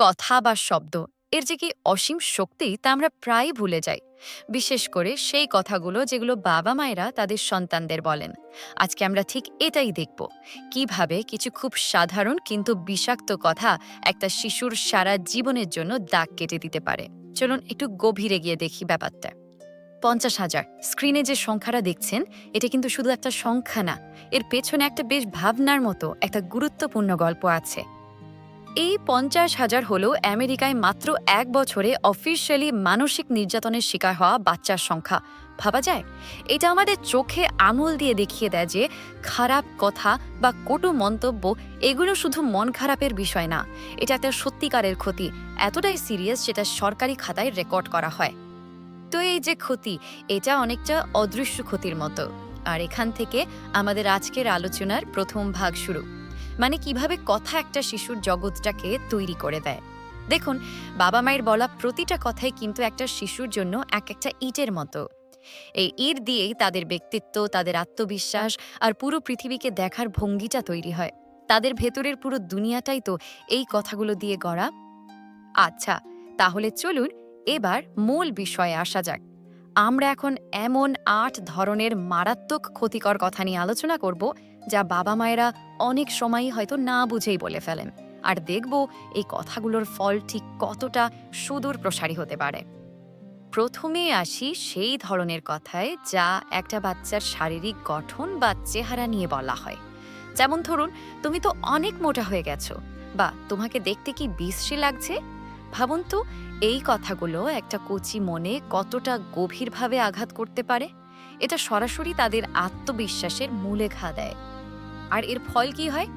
কথা বা শব্দ। এর যে কি অসীম শক্তি, তা আমরা প্রায়ই ভুলে যাই। বিশেষ করে সেই কথাগুলো যেগুলো বাবা মায়েরা তাদের সন্তানদের বলেন। আজকে আমরা ঠিক এটাই দেখব। কীভাবে কিছু খুব সাধারণ কিন্তু বিষাক্ত কথা একটা শিশুর সারা জীবনের জন্য দাগ কেটে দিতে পারে। চলুন একটু গভীরে গিয়ে দেখি ব্যাপারটা। পঞ্চাশ হাজার স্ক্রিনে যে সংখ্যাটা দেখছেন, এটা কিন্তু শুধু একটা সংখ্যা না। এর পেছনে একটা বেশ ভাবনার মতো একটা গুরুত্বপূর্ণ গল্প আছে। এই পঞ্চাশ হাজার হলো আমেরিকায় মাত্র এক বছরে অফিসিয়ালি মানসিক নির্যাতনের শিকার হওয়া বাচ্চার সংখ্যা। ভাবা যায়? এটা আমাদের চোখে আঙুল দিয়ে দেখিয়ে দেয় যে খারাপ কথা বা কটু মন্তব্য এগুলো শুধু মন খারাপের বিষয় না, এটা একটা সত্যিকারের ক্ষতি। এতটাই সিরিয়াস যেটা সরকারি খাতায় রেকর্ড করা হয়। তো এই যে ক্ষতি, এটা অনেকটা অদৃশ্য ক্ষতির মতো। আর এখান থেকে আমাদের আজকের আলোচনার প্রথম ভাগ শুরু। মানে কীভাবে কথা একটা শিশুর জগৎটাকে তৈরি করে দেয়। দেখুন, বাবা মায়ের বলা প্রতিটা কথাই কিন্তু একটা শিশুর জন্য এক একটা ইটের মতো। এই ইট দিয়েই তাদের ব্যক্তিত্ব, তাদের আত্মবিশ্বাস আর পুরো পৃথিবীকে দেখার ভঙ্গিটা তৈরি হয়। তাদের ভেতরের পুরো দুনিয়াটাই তো এই কথাগুলো দিয়ে গড়া। আচ্ছা তাহলে চলুন এবার মূল বিষয়ে আসা যাক। আমরা এখন এমন আট ধরনের মারাত্মক ক্ষতিকর কথা নিয়ে আলোচনা করব যা বাবা মায়েরা অনেক সময়ই হয়তো না বুঝেই বলে ফেলেন। আর দেখব এই কথাগুলোর ফল ঠিক কতটা সুদূর প্রসারী হতে পারে। প্রথমে আসি সেই ধরনের কথায় যা একটা বাচ্চার শারীরিক গঠন বা চেহারা নিয়ে বলা হয়। যেমন ধরুন, তুমি তো অনেক মোটা হয়ে গেছো, বা তোমাকে দেখতে কি বিশ্রী লাগছে? ভাবুন তো, এই কথাগুলো একটা কচি মনে কতটা গভীরভাবে আঘাত করতে পারে? এটা সরাসরি তাদের আত্মবিশ্বাসের মূলে ঘা দেয়। আর এর ফল কি হয়?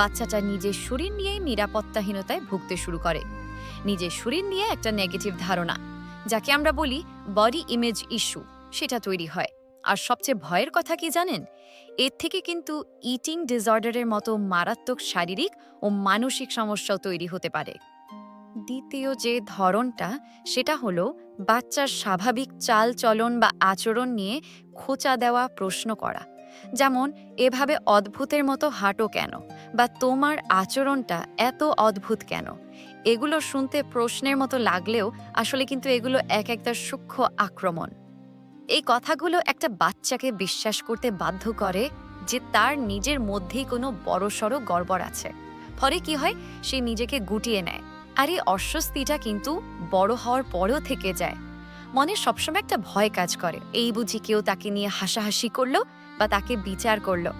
বাচ্চাটা নিজের শরীর নিয়েই নিরাপত্তাহীনতায় ভুগতে শুরু করে। নিজের শরীর নিয়ে একটা নেগেটিভ ধারণা, যাকে আমরা বলি বডি ইমেজ ইস্যু সেটা তৈরি হয়। আর সবচেয়ে ভয়ের কথা কি জানেন? এর থেকে কিন্তু ইটিং ডিসঅর্ডারের মতো মারাত্মক শারীরিক ও মানসিক সমস্যাও তৈরি হতে পারে। দ্বিতীয় যে ধরনটা সেটা হলো বাচ্চার স্বাভাবিক চাল চলন বা আচরণ নিয়ে খোঁচা দেওয়া, প্রশ্ন করা। যেমন, এভাবে অদ্ভুতের মতো হাঁটো কেন? বা তোমার আচরণটা এত অদ্ভুত কেন? এগুলো শুনতে প্রশ্নের মতো লাগলেও আসলে কিন্তু এগুলো এক একটা সূক্ষ্ম আক্রমণ। এই কথাগুলো একটা বাচ্চাকে বিশ্বাস করতে বাধ্য করে যে তার নিজের মধ্যেই কোনো বড়সড় গড়বড় আছে। ফলে কি হয়? সে নিজেকে গুটিয়ে নেয়। আর এই অস্বস্তিটা কিন্তু বড় হওয়ার পরেও থেকে যায়। মনে সবসময় একটা ভয় কাজ করে। এই বুঝি কেউ তাকে নিয়ে হাসাহাসি করল? বা তাকে বিচার করল।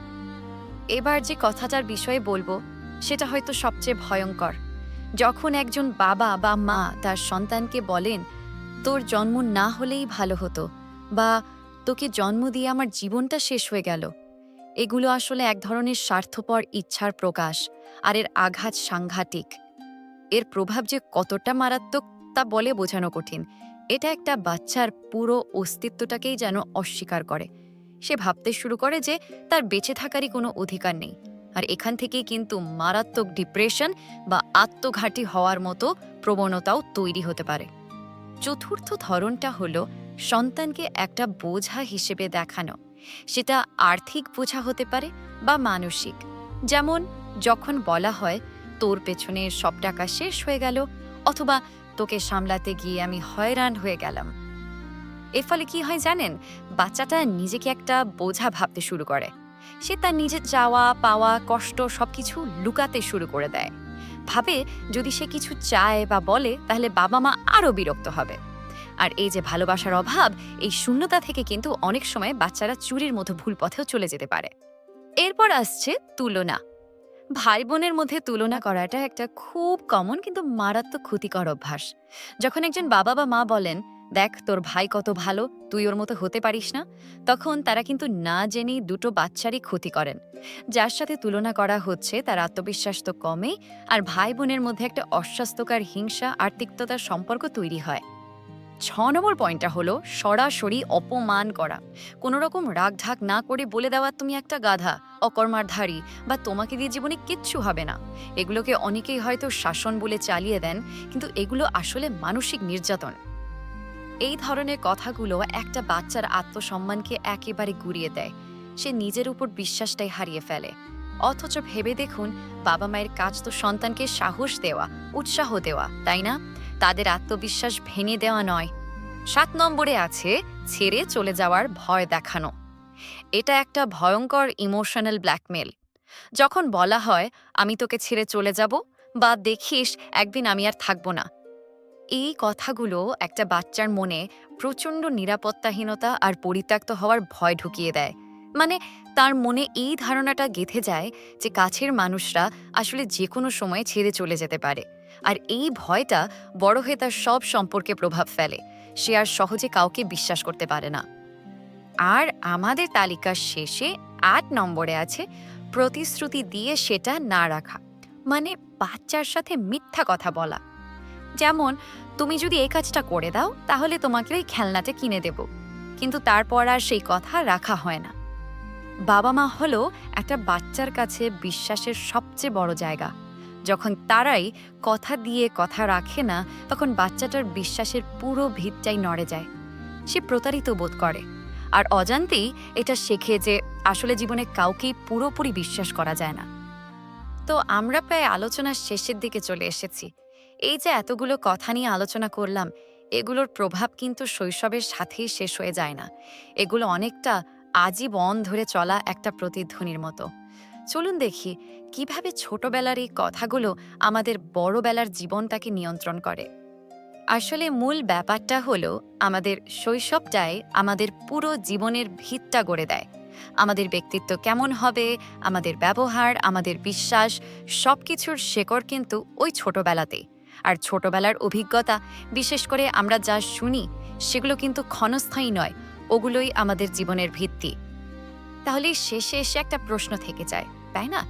এবার যে কথাটার বিষয়ে বলব, সেটা হয়তো সবচেয়ে ভয়ঙ্কর। যখন একজন বাবা বা মা তার সন্তানকে বলেন, তোর জন্ম না হলেই ভালো হতো বা তোকে জন্ম দিয়ে আমার জীবনটা শেষ হয়ে গেল। এগুলো আসলে এক ধরনের স্বার্থপর ইচ্ছার প্রকাশ আর এর আঘাত সাংঘাতিক। এর প্রভাব যে কতটা মারাত্মক তা বলে বোঝানো কঠিন। এটা একটা বাচ্চার পুরো অস্তিত্বটাকেই যেন অস্বীকার করে। সে ভাবতে শুরু করে যে তার বেঁচে থাকারই কোনো অধিকার নেই। আর এখান থেকেই কিন্তু মারাত্মক ডিপ্রেশন বা আত্মঘাতী হওয়ার মতো প্রবণতাও তৈরি হতে পারে। চতুর্থ ধরনটা হলো সন্তানকে একটা বোঝা হিসেবে দেখানো। সেটা আর্থিক বোঝা হতে পারে বা মানসিক। যেমন, যখন বলা হয়, তোর পেছনে সব টাকা শেষ হয়ে গেল, অথবা তোকে সামলাতে গিয়ে আমি হয়রান হয়ে গেলাম। এর ফলে কি হয় জানেন? বাচ্চাটা নিজেকে একটা বোঝা ভাবতে শুরু করে। সে তার নিজের চাওয়া, পাওয়া, কষ্ট সবকিছু লুকাতে শুরু করে দেয়। ভাবে যদি সে কিছু চায় বা বলে, তাহলে বাবা মা আরও বিরক্ত হবে। আর এই যে ভালোবাসার অভাব, এই শূন্যতা থেকে কিন্তু অনেক সময় বাচ্চারা চুরির মতো ভুল পথেও চলে যেতে পারে। এরপর আসছে তুলনা। ভাই বোনের মধ্যে তুলনা করাটা একটা খুব কমন কিন্তু মারাত্মক ক্ষতিকর অভ্যাস। যখন একজন বাবা বা মা বলেন দেখ, তোর ভাই কত ভালো, তুই ওর মতো হতে পারিস না। তখন তারা কিন্তু না জেনেই দুটো বাচ্চারই ক্ষতি করেন। যার সাথে তুলনা করা হচ্ছে, তার আত্মবিশ্বাস তো কমে, আর ভাই বোনের মধ্যে একটা অস্বাস্থ্যকর হিংসা আর তিক্ততার সম্পর্ক তৈরি হয়। ছ নম্বর পয়েন্টটা হলো সরাসরি অপমান করা। কোনো রকম রাগ ঢাক না করে বলে দেওয়া তুমি একটা গাধা, অকর্মারধারী বা তোমাকে দিয়ে জীবনে কিচ্ছু হবে না। এগুলোকে অনেকেই হয়তো শাসন বলে চালিয়ে দেন, কিন্তু এগুলো আসলে মানসিক নির্যাতন। এই ধরনের কথাগুলো একটা বাচ্চার আত্মসম্মানকে একেবারে গুড়িয়ে দেয়। সে নিজের উপর বিশ্বাসটাই হারিয়ে ফেলে। অথচ ভেবে দেখুন, বাবা মায়ের কাজ তো সন্তানকে সাহস দেওয়া, উৎসাহ দেওয়া, তাই না? তাদের আত্মবিশ্বাস ভেঙে দেওয়া নয়। সাত নম্বরে আছে, ছেড়ে চলে যাওয়ার ভয় দেখানো। এটা একটা ভয়ঙ্কর ইমোশনাল ব্ল্যাকমেল যখন বলা হয়, আমি তোকে ছেড়ে চলে যাব, বা দেখিস, একদিন আমি আর থাকব না। এই কথাগুলো একটা বাচ্চার মনে প্রচণ্ড নিরাপত্তাহীনতা আর পরিত্যক্ত হওয়ার ভয় ঢুকিয়ে দেয়। মানে তার মনে এই ধারণাটা গেঁথে যায় যে কাছের মানুষরা আসলে যে কোনো সময় ছেড়ে চলে যেতে পারে। আর এই ভয়টা বড় হয়ে তার সব সম্পর্কে প্রভাব ফেলে। সে আর সহজে কাউকে বিশ্বাস করতে পারে না। আর আমাদের তালিকার শেষে আট নম্বরে আছে, প্রতিশ্রুতি দিয়ে সেটা না রাখা। মানে বাচ্চার সাথে মিথ্যা কথা বলা। যেমন, তুমি যদি এই কাজটা করে দাও, তাহলে তোমাকে ওই খেলনাটা কিনে দেব। কিন্তু তারপর আর সেই কথা রাখা হয় না। বাবা মা হলো একটা বাচ্চার কাছে বিশ্বাসের সবচেয়ে বড় জায়গা। যখন তারাই কথা দিয়ে কথা রাখে না, তখন বাচ্চাটার বিশ্বাসের পুরো ভিতটাই নড়ে যায়। সে প্রতারিত বোধ করে। আর অজান্তেই এটা শেখে যে আসলে জীবনে কাউকেই পুরোপুরি বিশ্বাস করা যায় না। তো আমরা প্রায় আলোচনার শেষের দিকে চলে এসেছি। এই যে এতগুলো কথা নিয়ে আলোচনা করলাম, এগুলোর প্রভাব কিন্তু শৈশবের সাথেই শেষ হয়ে যায় না। এগুলো অনেকটা আজীবন ধরে চলা একটা প্রতিধ্বনির মতো। চলুন দেখি, কীভাবে ছোটবেলার এই কথাগুলো আমাদের বড়বেলার জীবনটাকে নিয়ন্ত্রণ করে। আসলে মূল ব্যাপারটা হলো, আমাদের শৈশবটাই আমাদের পুরো জীবনের ভিতটা গড়ে দেয়। আমাদের ব্যক্তিত্ব কেমন হবে, আমাদের ব্যবহার, আমাদের বিশ্বাস সব কিছুর শেকড় কিন্তু ওই ছোটবেলাতেই। আর ছোটবেলার অভিজ্ঞতা, বিশেষ করে আমরা যা শুনি, সেগুলো কিন্তু ক্ষণস্থায়ী নয়, ওগুলোই আমাদের জীবনের ভিত্তি। তাহলে শেষে এসে একটা প্রশ্ন থেকে যায়, তাই না?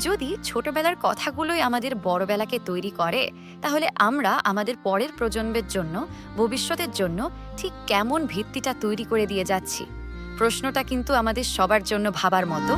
যদি ছোটবেলার কথাগুলোই আমাদের বড়বেলাকে তৈরি করে, তাহলে আমরা আমাদের পরের প্রজন্মের জন্য, ভবিষ্যতের জন্য ঠিক কেমন ভিত্তিটা তৈরি করে দিয়ে যাচ্ছি? প্রশ্নটা কিন্তু আমাদের সবার জন্য ভাবার মতো।